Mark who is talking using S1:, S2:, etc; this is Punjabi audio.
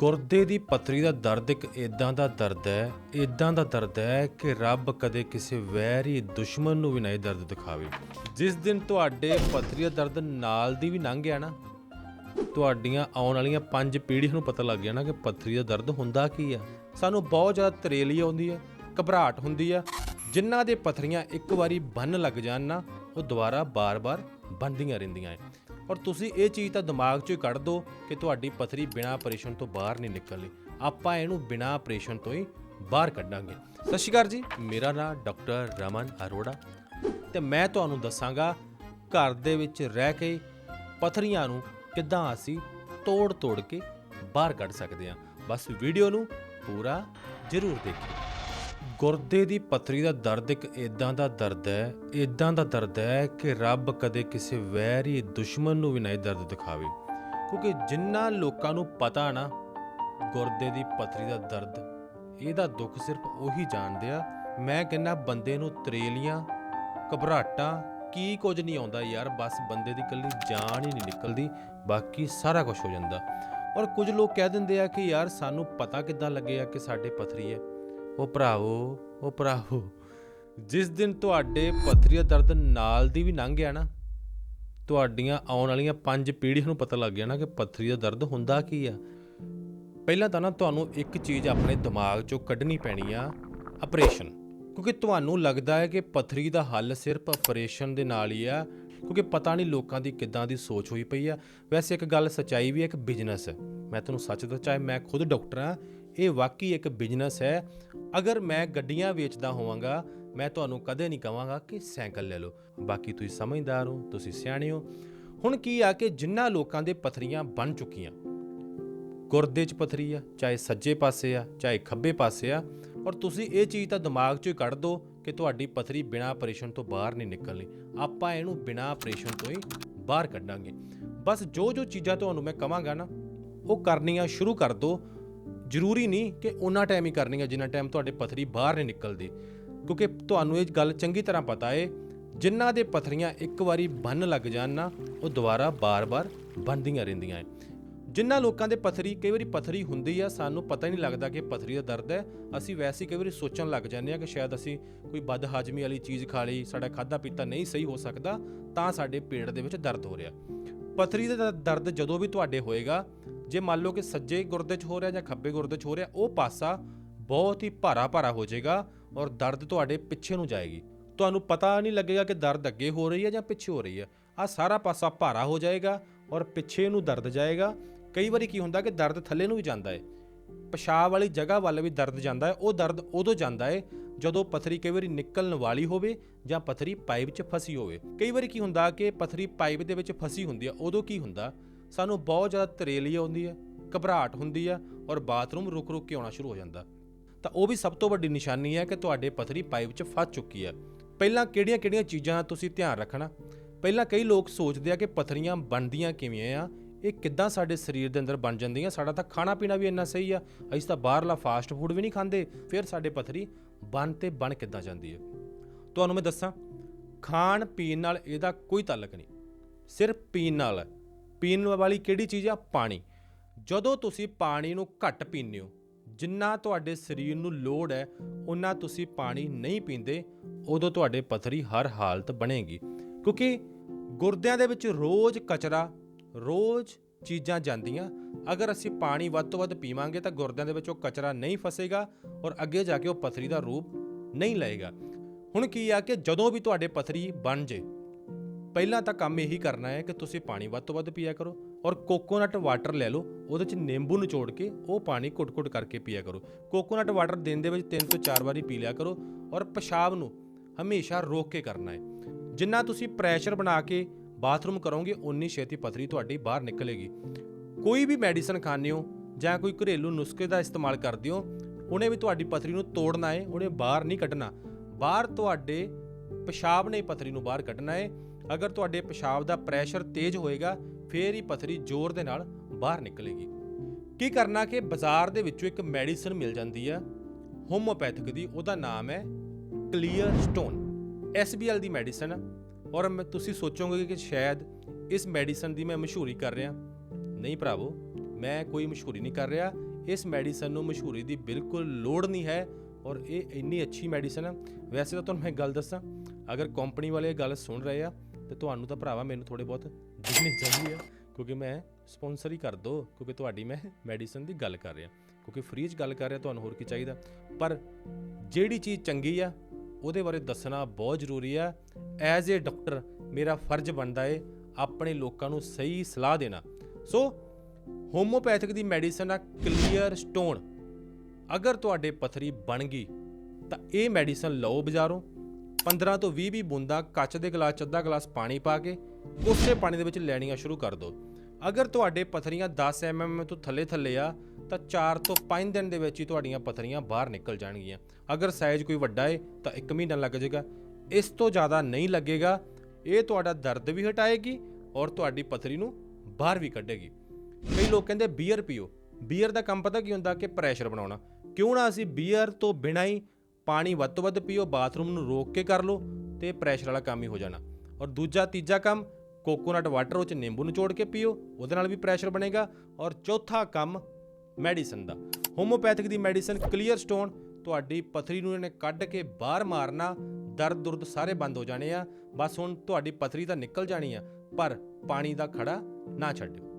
S1: ਗੁਰਦੇ ਦੀ ਪੱਥਰੀ ਦਾ ਦਰਦ ਇੱਕ ਇਦਾਂ ਦਾ ਦਰਦ ਹੈ ਇਦਾਂ ਦਾ ਦਰਦ ਹੈ ਕਿ ਰੱਬ ਕਦੇ ਕਿਸੇ ਵੈਰੀ ਦੁਸ਼ਮਣ ਨੂੰ ਵੀ ਨਹੀਂ ਦਰਦ ਦਿਖਾਵੇ। ਜਿਸ ਦਿਨ ਤੁਹਾਡੇ ਪੱਥਰੀ ਦਾ ਦਰਦ ਨਾਲ ਦੀ ਵੀ ਲੰਘ ਗਿਆ ਨਾ, ਤੁਹਾਡੀਆਂ ਆਉਣ ਵਾਲੀਆਂ ਪੰਜ ਪੀੜ੍ਹੀਆਂ ਨੂੰ ਪਤਾ ਲੱਗ ਗਿਆ ਨਾ ਕਿ ਪੱਥਰੀ ਦਾ ਦਰਦ ਹੁੰਦਾ ਕੀ ਆ। ਸਾਨੂੰ ਬਹੁਤ ਜ਼ਿਆਦਾ ਤਰੇਲੀ ਆਉਂਦੀ ਹੈ ਘਬਰਾਹਟ ਹੁੰਦੀ ਆ। ਜਿਨ੍ਹਾਂ ਦੇ ਪੱਥਰੀਆਂ ਇੱਕ ਵਾਰੀ ਬੰਨ ਲੱਗ ਜਾਣ ਨਾ, ਉਹ ਦੁਬਾਰਾ ਬਾਰ-ਬਾਰ ਬਣਦੀਆਂ ਰਹਿੰਦੀਆਂ ਐ। ਔਰ ਤੁਸੀਂ ਇਹ ਚੀਜ਼ ਤਾਂ ਦਿਮਾਗ 'ਚੋਂ ਹੀ ਕੱਢ ਦਿਓ ਕਿ ਤੁਹਾਡੀ ਪੱਥਰੀ ਬਿਨਾਂ ਆਪਰੇਸ਼ਨ ਤੋਂ ਬਾਹਰ ਨਹੀਂ ਨਿਕਲਣੀ। ਆਪਾਂ ਇਹਨੂੰ ਬਿਨਾਂ ਆਪਰੇਸ਼ਨ ਤੋਂ ਹੀ ਬਾਹਰ ਕੱਢਾਂਗੇ। ਸਤਿ ਸ਼੍ਰੀ ਅਕਾਲ ਜੀ, ਮੇਰਾ ਨਾਮ ਡਾਕਟਰ ਰਮਨ ਅਰੋੜਾ ਤੇ ਮੈਂ ਤੁਹਾਨੂੰ ਦੱਸਾਂਗਾ ਘਰ ਦੇ ਵਿੱਚ ਰਹਿ ਕੇ ਪਥਰੀਆਂ ਨੂੰ ਕਿੱਦਾਂ ਅਸੀਂ ਤੋੜ-ਤੋੜ ਕੇ ਬਾਹਰ ਕੱਢ ਸਕਦੇ ਹਾਂ। ਬਸ ਵੀਡੀਓ ਨੂੰ ਪੂਰਾ ਜ਼ਰੂਰ ਦੇਖਿਓ। ਗੁਰਦੇ ਦੀ ਪੱਥਰੀ ਦਾ ਦਰਦ ਇੱਕ ਇਦਾਂ ਦਾ ਦਰਦ ਹੈ ਇਦਾਂ ਦਾ ਦਰਦ ਹੈ ਕਿ ਰੱਬ ਕਦੇ ਕਿਸੇ ਵੈਰੀ ਦੁਸ਼ਮਣ ਨੂੰ ਵੀ ਨਹੀਂ ਦਰਦ ਦਿਖਾਵੇ। ਕਿਉਂਕਿ ਜਿੰਨਾ ਲੋਕਾਂ ਨੂੰ ਪਤਾ ਨਾ, ਗੁਰਦੇ ਦੀ ਪੱਥਰੀ ਦਾ ਦਰਦ, ਇਹਦਾ ਦੁੱਖ ਸਿਰਫ ਉਹੀ ਜਾਣਦੇ ਆ। ਮੈਂ ਕਹਿੰਦਾ ਬੰਦੇ ਨੂੰ ਤਰੇਲੀਆਂ, ਘਬਰਾਟਾਂ, ਕੀ ਕੁਝ ਨਹੀਂ ਆਉਂਦਾ ਯਾਰ, ਬਸ ਬੰਦੇ ਦੀ ਇਕੱਲੀ ਜਾਨ ਹੀ ਨਹੀਂ ਨਿਕਲਦੀ, ਬਾਕੀ ਸਾਰਾ ਕੁਝ ਹੋ ਜਾਂਦਾ। ਔਰ ਕੁਝ ਲੋਕ ਕਹਿ ਦਿੰਦੇ ਆ ਕਿ ਯਾਰ ਸਾਨੂੰ ਪਤਾ ਕਿੱਦਾਂ ਲੱਗਿਆ ਕਿ ਸਾਡੇ ਪਥਰੀ ਹੈ। ਉਹ ਭਰਾਵੋ ਉਹ ਭਰਾਵੋ, ਜਿਸ ਦਿਨ ਤੁਹਾਡੇ ਪਥਰੀ ਦਾ ਦਰਦ ਨਾਲ ਦੀ ਵੀ ਲੰਘ ਗਿਆ ਨਾ, ਤੁਹਾਡੀਆਂ ਆਉਣ ਵਾਲੀਆਂ ਪੰਜ ਪੀੜ੍ਹੀਆਂ ਨੂੰ ਪਤਾ ਲੱਗ ਗਿਆ ਨਾ ਕਿ ਪਥਰੀ ਦਾ ਦਰਦ ਹੁੰਦਾ ਕੀ ਆ। ਪਹਿਲਾਂ ਤਾਂ ਨਾ ਤੁਹਾਨੂੰ ਇੱਕ ਚੀਜ਼ ਆਪਣੇ ਦਿਮਾਗ 'ਚੋਂ ਕੱਢਣੀ ਪੈਣੀ ਆ, ਆਪਰੇਸ਼ਨ। ਕਿਉਂਕਿ ਤੁਹਾਨੂੰ ਲੱਗਦਾ ਹੈ ਕਿ ਪਥਰੀ ਦਾ ਹੱਲ ਸਿਰਫ ਆਪਰੇਸ਼ਨ ਦੇ ਨਾਲ ਹੀ ਆ, ਕਿਉਂਕਿ ਪਤਾ ਨਹੀਂ ਲੋਕਾਂ ਦੀ ਕਿੱਦਾਂ ਦੀ ਸੋਚ ਹੋਈ ਪਈ ਆ। ਵੈਸੇ ਇੱਕ ਗੱਲ ਸਚਾਈ ਵੀ ਹੈ, ਇੱਕ ਬਿਜ਼ਨਸ। ਹੈ ਮੈਂ ਤੁਹਾਨੂੰ ਸੱਚ ਦੱਸਾਂ, ਚਾਹੇ ਮੈਂ ਖੁਦ ਡਾਕਟਰ ਆ ਇਹ ਵਾਕਈ ਇੱਕ ਬਿਜ਼ਨਸ ਹੈ। ਅਗਰ ਮੈਂ ਗੱਡੀਆਂ ਵੇਚਦਾ ਹੋਵਾਂਗਾ, ਮੈਂ ਤੁਹਾਨੂੰ ਕਦੇ ਨਹੀਂ ਕਹਾਂਗਾ ਕਿ ਸਾਈਕਲ ਲੈ ਲਓ। ਬਾਕੀ ਤੁਸੀਂ ਸਮਝਦਾਰ ਹੋ, ਤੁਸੀਂ ਸਿਆਣੇ ਹੋ। ਹੁਣ ਕੀ ਆ ਕਿ ਜਿੰਨਾ ਲੋਕਾਂ ਦੇ ਪਥਰੀਆਂ ਬਣ ਚੁੱਕੀਆਂ, ਗੁਰਦੇ 'ਚ ਪਥਰੀ ਆ, ਚਾਹੇ ਸੱਜੇ ਪਾਸੇ ਆ, ਚਾਹੇ ਖੱਬੇ ਪਾਸੇ ਆ, ਔਰ ਤੁਸੀਂ ਇਹ ਚੀਜ਼ ਤਾਂ ਦਿਮਾਗ 'ਚੋਂ ਹੀ ਕੱਢ ਦਿਓ ਕਿ ਤੁਹਾਡੀ ਪਥਰੀ ਬਿਨਾਂ ਆਪਰੇਸ਼ਨ ਤੋਂ ਬਾਹਰ ਨਹੀਂ ਨਿਕਲਣੀ। ਆਪਾਂ ਇਹਨੂੰ ਬਿਨਾਂ ਆਪਰੇਸ਼ਨ ਤੋਂ ਹੀ ਬਾਹਰ ਕੱਢਾਂਗੇ। ਬਸ ਜੋ ਜੋ ਚੀਜ਼ਾਂ ਤੁਹਾਨੂੰ ਮੈਂ ਕਹਾਂਗਾ ਨਾ, ਉਹ ਕਰਨੀਆਂ ਸ਼ੁਰੂ ਕਰ ਦਿਓ ਜ਼ਰੂਰੀ ਨਹੀਂ ਕਿ ਉਹਨਾਂ ਟਾਈਮ ਹੀ ਕਰਨੀਆਂ ਜਿੰਨਾ ਟਾਈਮ ਤੁਹਾਡੇ ਪਥਰੀ ਬਾਹਰ ਨਹੀਂ ਨਿਕਲਦੀ। ਕਿਉਂਕਿ ਤੁਹਾਨੂੰ ਇਹ ਗੱਲ ਚੰਗੀ ਤਰ੍ਹਾਂ ਪਤਾ ਏ ਜਿਨ੍ਹਾਂ ਦੇ ਪਥਰੀਆਂ ਇੱਕ ਵਾਰੀ ਬੰਨ ਲੱਗ ਜਾਣ ਨਾ, ਉਹ ਦੁਬਾਰਾ ਬਾਰ-ਬਾਰ ਬਣਦੀਆਂ ਰਹਿੰਦੀਆਂ ਏ। ਜਿਨ੍ਹਾਂ ਲੋਕਾਂ ਦੇ ਪਥਰੀ, ਕਈ ਵਾਰੀ ਪਥਰੀ ਹੁੰਦੀ ਆ, ਸਾਨੂੰ ਪਤਾ ਹੀ ਨਹੀਂ ਲੱਗਦਾ ਕਿ ਪਥਰੀ ਦਾ ਦਰਦ ਹੈ ਅਸੀਂ ਵੈਸੇ ਕਈ ਵਾਰੀ ਸੋਚਣ ਲੱਗ ਜਾਂਦੇ ਆ ਕਿ ਸ਼ਾਇਦ ਅਸੀਂ ਕੋਈ ਬਦ ਹਾਜ਼ਮੀ ਵਾਲੀ ਚੀਜ਼ ਖਾ ਲਈ, ਸਾਡਾ ਖਾਦਾ ਪੀਤਾ ਨਹੀਂ ਸਹੀ ਹੋ ਸਕਦਾ, ਤਾਂ ਸਾਡੇ ਪੇਟ ਦੇ ਵਿੱਚ ਦਰਦ ਹੋ ਰਿਹਾ। ਪਥਰੀ ਦਾ ਦਰਦ ਜਦੋਂ ਵੀ ਤੁਹਾਡੇ ਹੋਏਗਾ ਜੇ ਮੰਨ ਲਓ ਕਿ ਸੱਜੇ ਗੁਰਦੇ 'ਚ ਹੋ ਰਿਹਾ ਜਾਂ ਖੱਬੇ ਗੁਰਦੇ 'ਚ ਹੋ ਰਿਹਾ, ਉਹ ਪਾਸਾ ਬਹੁਤ ਹੀ ਭਾਰਾ ਭਾਰਾ ਹੋ ਜਾਏਗਾ ਔਰ ਦਰਦ ਤੁਹਾਡੇ ਪਿੱਛੇ ਨੂੰ ਜਾਏਗੀ। ਤੁਹਾਨੂੰ ਪਤਾ ਨਹੀਂ ਲੱਗੇਗਾ ਕਿ ਦਰਦ ਅੱਗੇ ਹੋ ਰਹੀ ਹੈ ਜਾਂ ਪਿੱਛੇ ਹੋ ਰਹੀ ਹੈ। ਆ ਸਾਰਾ ਪਾਸਾ ਭਾਰਾ ਹੋ ਜਾਏਗਾ ਔਰ ਪਿੱਛੇ ਨੂੰ ਦਰਦ ਜਾਏਗਾ। ਕਈ ਵਾਰੀ ਕੀ ਹੁੰਦਾ ਕਿ ਦਰਦ ਥੱਲੇ ਨੂੰ ਵੀ ਜਾਂਦਾ ਹੈ। ਪਿਸ਼ਾਬ ਵਾਲੀ ਜਗ੍ਹਾ ਵੱਲ ਵੀ ਦਰਦ ਜਾਂਦਾ ਹੈ। ਉਹ ਦਰਦ ਉਦੋਂ ਜਾਂਦਾ ਹੈ ਜਦੋਂ ਪਥਰੀ ਕਈ ਵਾਰੀ ਨਿਕਲਣ ਵਾਲੀ ਹੋਵੇ ਜਾਂ ਪਥਰੀ ਪਾਈਪ 'ਚ ਫਸੀ ਹੋਵੇ। ਕਈ ਵਾਰੀ ਕੀ ਹੁੰਦਾ ਕਿ ਪਥਰੀ ਪਾਈਪ ਦੇ ਵਿੱਚ ਫਸੀ ਹੁੰਦੀ ਹੈ। ਉਦੋਂ ਕੀ ਹੁੰਦਾ ਸਾਨੂੰ ਬਹੁਤ ਜ਼ਿਆਦਾ ਤਰੇਲੀ ਆਉਂਦੀ ਹੈ, ਘਬਰਾਹਟ ਹੁੰਦੀ ਹੈ ਔਰ ਬਾਥਰੂਮ ਰੁਕ ਰੁਕ ਕੇ ਆਉਣਾ ਸ਼ੁਰੂ ਹੋ ਜਾਂਦਾ। ਤਾਂ ਉਹ ਵੀ ਸਭ ਤੋਂ ਵੱਡੀ ਨਿਸ਼ਾਨੀ ਹੈ ਕਿ ਤੁਹਾਡੇ ਪਥਰੀ ਪਾਈਪ 'ਚ ਫਸ ਚੁੱਕੀ ਹੈ। ਪਹਿਲਾਂ ਕਿਹੜੀਆਂ-ਕਿਹੜੀਆਂ ਚੀਜ਼ਾਂ ਤੁਸੀਂ ਧਿਆਨ ਰੱਖਣਾ? ਪਹਿਲਾਂ ਕਈ ਲੋਕ ਸੋਚਦੇ ਆ ਕਿ ਪਥਰੀਆਂ ਬਣਦੀਆਂ ਕਿਵੇਂ ਆ, ਇਹ ਕਿੱਦਾਂ ਸਾਡੇ ਸਰੀਰ ਦੇ ਅੰਦਰ ਬਣ ਜਾਂਦੀਆਂ, ਸਾਡਾ ਤਾਂ ਖਾਣਾ ਪੀਣਾ ਵੀ ਇੰਨਾ ਸਹੀ ਆ, ਅਸੀਂ ਤਾਂ ਬਾਹਰਲਾ ਫਾਸਟ ਫੂਡ ਵੀ ਨਹੀਂ ਖਾਂਦੇ, ਫਿਰ ਸਾਡੇ ਪਥਰੀ ਬਣ ਤੇ ਬਣ ਕਿੱਦਾਂ ਜਾਂਦੀ ਹੈ? ਤੁਹਾਨੂੰ ਮੈਂ ਦੱਸਾਂ ਖਾਣ ਪੀਣ ਨਾਲ ਇਹਦਾ ਕੋਈ ਤਾਲਕ ਨਹੀਂ। ਸਿਰਫ ਪੀਣ ਨਾਲ। ਹੈ ਪੀਣ ਵਾਲੀ ਕਿਹੜੀ ਚੀਜ਼ ਆ? ਪਾਣੀ। ਜਦੋਂ ਤੁਸੀਂ ਪਾਣੀ ਨੂੰ ਘੱਟ ਪੀਂਦੇ ਹੋ, ਜਿੰਨਾ ਤੁਹਾਡੇ ਸਰੀਰ ਨੂੰ ਲੋੜ ਹੈ ਉਹਨਾਂ ਤੁਸੀਂ ਪਾਣੀ ਨਹੀਂ ਪੀਂਦੇ, ਉਦੋਂ ਤੁਹਾਡੇ ਪਥਰੀ ਹਰ ਹਾਲਤ ਬਣੇਗੀ। ਕਿਉਂਕਿ ਗੁਰਦਿਆਂ ਦੇ ਵਿੱਚ ਰੋਜ਼ ਕਚਰਾ, ਰੋਜ਼ ਚੀਜ਼ਾਂ ਜਾਂਦੀਆਂ। ਅਗਰ ਅਸੀਂ ਪਾਣੀ ਵੱਧ ਤੋਂ ਵੱਧ ਪੀਵਾਂਗੇ ਤਾਂ ਗੁਰਦਿਆਂ ਦੇ ਵਿੱਚ ਉਹ ਕਚਰਾ ਨਹੀਂ ਫਸੇਗਾ ਔਰ ਅੱਗੇ ਜਾ ਕੇ ਉਹ ਪਥਰੀ ਦਾ ਰੂਪ ਨਹੀਂ ਲਏਗਾ। ਹੁਣ ਕੀ ਆ ਕਿ ਜਦੋਂ ਵੀ ਤੁਹਾਡੇ ਪਥਰੀ ਬਣ ਜੇ ਪਹਿਲਾਂ ਤਾਂ ਕੰਮ ਇਹੀ ਕਰਨਾ ਹੈ ਕਿ ਤੁਸੀਂ ਪਾਣੀ ਵੱਧ ਤੋਂ ਵੱਧ ਪੀਆ ਕਰੋ ਔਰ ਕੋਕੋਨਟ ਵਾਟਰ ਲੈ ਲਓ, ਉਹਦੇ ਚ ਨਿੰਬੂ ਨਿਚੋੜ ਕੇ ਉਹ ਪਾਣੀ ਘੁੱਟ-ਘੁੱਟ ਕਰਕੇ ਪੀਆ ਕਰੋ। ਕੋਕੋਨਟ ਵਾਟਰ ਦਿਨ ਦੇ ਵਿੱਚ 3 ਤੋਂ 4 ਵਾਰੀ ਪੀ ਲਿਆ ਕਰੋ ਔਰ ਪਿਸ਼ਾਬ ਨੂੰ ਹਮੇਸ਼ਾ ਰੋਕ ਕੇ ਕਰਨਾ ਹੈ। ਜਿੰਨਾ ਤੁਸੀਂ ਪ੍ਰੈਸ਼ਰ ਬਣਾ ਕੇ ਬਾਥਰੂਮ ਕਰੋਗੇ ਉਨੀ ਛੇਤੀ ਪਥਰੀ ਤੁਹਾਡੀ ਬਾਹਰ ਨਿਕਲੇਗੀ। ਕੋਈ ਵੀ ਮੈਡੀਸਨ ਖਾਣੇ ਹੋ ਜਾਂ ਕੋਈ ਘਰੇਲੂ ਨੁਸਖੇ ਦਾ ਇਸਤੇਮਾਲ ਕਰਦੇ ਹੋ, ਉਹਨੇ ਵੀ ਤੁਹਾਡੀ ਪਥਰੀ ਨੂੰ ਤੋੜਨਾ ਹੈ, ਉਹਨੇ ਬਾਹਰ ਨਹੀਂ ਕੱਢਣਾ। ਬਾਹਰ ਤੁਹਾਡੇ ਪਿਸ਼ਾਬ ਨੇ ਪਥਰੀ ਨੂੰ ਬਾਹਰ ਕੱਢਣਾ ਹੈ। ਅਗਰ ਤੁਹਾਡੇ ਪਿਸ਼ਾਬ ਦਾ ਪ੍ਰੈਸ਼ਰ ਤੇਜ਼ ਹੋਏਗਾ, ਫੇਰ ਹੀ ਪਥਰੀ ਜ਼ੋਰ ਦੇ ਨਾਲ ਬਾਹਰ ਨਿਕਲੇਗੀ। ਕੀ ਕਰਨਾ ਕਿ ਬਾਜ਼ਾਰ ਦੇ ਵਿੱਚੋਂ ਇੱਕ ਮੈਡੀਸਨ ਮਿਲ ਜਾਂਦੀ ਆ? ਹੋਮੋਪੈਥਿਕ ਦੀ, ਉਹਦਾ ਨਾਮ ਹੈ ਕਲੀਅਰ ਸਟੋਨ। ਐਸਬੀਐਲ ਦੀ ਮੈਡੀਸਨ ਔਰ ਮੈਂ, ਤੁਸੀਂ ਸੋਚੋਗੇ ਕਿ ਸ਼ਾਇਦ ਇਸ ਮੈਡੀਸਨ ਦੀ ਮੈਂ ਮਸ਼ਹੂਰੀ ਕਰ ਰਿਹਾ। ਨਹੀਂ ਭਰਾਵੋ, ਮੈਂ ਕੋਈ ਮਸ਼ਹੂਰੀ ਨਹੀਂ ਕਰ ਰਿਹਾ। ਇਸ ਮੈਡੀਸਨ ਨੂੰ ਮਸ਼ਹੂਰੀ ਦੀ ਬਿਲਕੁਲ ਲੋੜ ਨਹੀਂ ਹੈ। ਔਰ ਇਹ ਇੰਨੀ ਅੱਛੀ ਮੈਡੀਸਨ ਹੈ ਵੈਸੇ ਤਾਂ ਤੁਹਾਨੂੰ ਮੈਂ ਗੱਲ ਦੱਸਾਂ। ਅਗਰ ਕੰਪਨੀ ਵਾਲੇ ਇਹ ਗੱਲ ਸੁਣ ਰਹੇ ਆ ਤੇ ਤੁਹਾਨੂੰ ਤਾਂ ਭਰਾਵਾ ਮੈਨੂੰ ਥੋੜੇ ਬਹੁਤ ਦਿਖਣੇ ਚਾਹੀਦੇ ਆ, ਕਿਉਂਕਿ ਮੈਂ ਸਪਾਂਸਰ ਹੀ ਕਰ ਦੋ, ਕਿਉਂਕਿ ਤੁਹਾਡੀ ਮੈਂ ਮੈਡੀਸਨ ਦੀ ਗੱਲ ਕਰ ਰਿਹਾ। ਕਿਉਂਕਿ ਫ੍ਰੀ 'ਚ ਗੱਲ ਕਰ ਰਿਹਾ, ਤੁਹਾਨੂੰ ਹੋਰ ਕੀ ਚਾਹੀਦਾ। ਪਰ ਜਿਹੜੀ ਚੀਜ਼ ਚੰਗੀ ਆ, ਉਹਦੇ ਬਾਰੇ ਦੱਸਣਾ ਬਹੁਤ ਜ਼ਰੂਰੀ ਆ। ਐਜ਼ ਅ ਡਾਕਟਰ ਮੇਰਾ ਫਰਜ਼ ਬਣਦਾ ਏ ਆਪਣੇ ਲੋਕਾਂ ਨੂੰ ਸਹੀ ਸਲਾਹ ਦੇਣਾ। ਸੋ ਹੋਮੋਪੈਥਿਕ ਦੀ ਮੈਡੀਸਨ ਆ ਕਲੀਅਰ ਸਟੋਨ ਅਗਰ ਤੁਹਾਡੇ ਪਥਰੀ ਬਣ ਗਈ, ਤਾਂ ਇਹ ਮੈਡੀਸਨ ਲਓ ਬਾਜ਼ਾਰੋਂ। 15 ਤੋਂ 20 20 ਬੂੰਦਾਂ ਕੱਚ ਦੇ ਗਲਾਸ 'ਚ ਅੱਧਾ ਗਲਾਸ ਪਾਣੀ ਪਾ ਕੇ ਉਸੇ ਪਾਣੀ ਦੇ ਵਿੱਚ ਲੈਣੀਆਂ ਸ਼ੁਰੂ ਕਰ ਦਿਓ ਅਗਰ ਤੁਹਾਡੇ ਪਥਰੀਆਂ 10 mm ਤੋਂ ਥੱਲੇ ਥੱਲੇ ਆ, ਤਾਂ 4 ਤੋਂ 5 ਦਿਨ ਦੇ ਵਿੱਚ ਹੀ ਤੁਹਾਡੀਆਂ ਪਥਰੀਆਂ ਬਾਹਰ ਨਿਕਲ ਜਾਣਗੀਆਂ। ਅਗਰ ਸਾਈਜ਼ ਕੋਈ ਵੱਡਾ ਏ, ਤਾਂ 1 ਮਹੀਨਾ ਲੱਗ ਜਾਏਗਾ। ਇਸ ਤੋਂ ਜ਼ਿਆਦਾ ਨਹੀਂ ਲੱਗੇਗਾ। ਇਹ ਤੁਹਾਡਾ ਦਰਦ ਵੀ ਹਟਾਏਗੀ ਔਰ ਤੁਹਾਡੀ ਪਥਰੀ ਨੂੰ ਬਾਹਰ ਵੀ ਕੱਢੇਗੀ। ਕਈ ਲੋਕ ਕਹਿੰਦੇ ਬੀਅਰ ਪੀਓ। ਬੀਅਰ ਦਾ ਕੰਮ ਪਤਾ ਕੀ ਹੁੰਦਾ? ਕਿ ਪ੍ਰੈਸ਼ਰ ਬਣਾਉਣਾ। ਕਿਉਂ ਨਾ ਅਸੀਂ ਬੀਅਰ ਤੋਂ ਬਿਨਾਂ ਹੀ ਪਾਣੀ ਵੱਧ ਤੋਂ ਵੱਧ ਪੀਓ, ਬਾਥਰੂਮ ਨੂੰ ਰੋਕ ਕੇ ਕਰ ਲਓ ਤੇ ਪ੍ਰੈਸ਼ਰ ਵਾਲਾ ਕੰਮ ਹੀ ਹੋ ਜਾਣਾ। ਔਰ ਦੂਜਾ, ਤੀਜਾ ਕੰਮ, ਕੋਕੋਨਟ ਵਾਟਰ ਵਿੱਚ ਚ ਨਿੰਬੂ ਨਿਚੋੜ ਕੇ ਪੀਓ, ਉਹਦੇ ਨਾਲ ਵੀ ਪ੍ਰੈਸ਼ਰ ਬਣੇਗਾ। ਔਰ ਚੌਥਾ ਕੰਮ, ਮੈਡੀਸਨ ਦਾ। ਹੋਮੋਪੈਥਿਕ ਦੀ ਮੈਡੀਸਨ ਕਲੀਅਰ ਸਟੋਨ, ਤੁਹਾਡੀ ਪਥਰੀ ਨੂੰ ਇਹਨੇ ਕੱਢ ਕੇ ਬਾਹਰ ਮਾਰਨਾ, ਦਰਦ ਦੁਰਦ ਸਾਰੇ ਬੰਦ ਹੋ ਜਾਣੇ ਆ। ਬਸ ਹੁਣ ਤੁਹਾਡੀ ਪਥਰੀ ਤਾਂ ਨਿਕਲ ਜਾਣੀ ਆ, ਪਰ ਪਾਣੀ ਦਾ ਖੜਾ ਨਾ ਛੱਡਿਓ।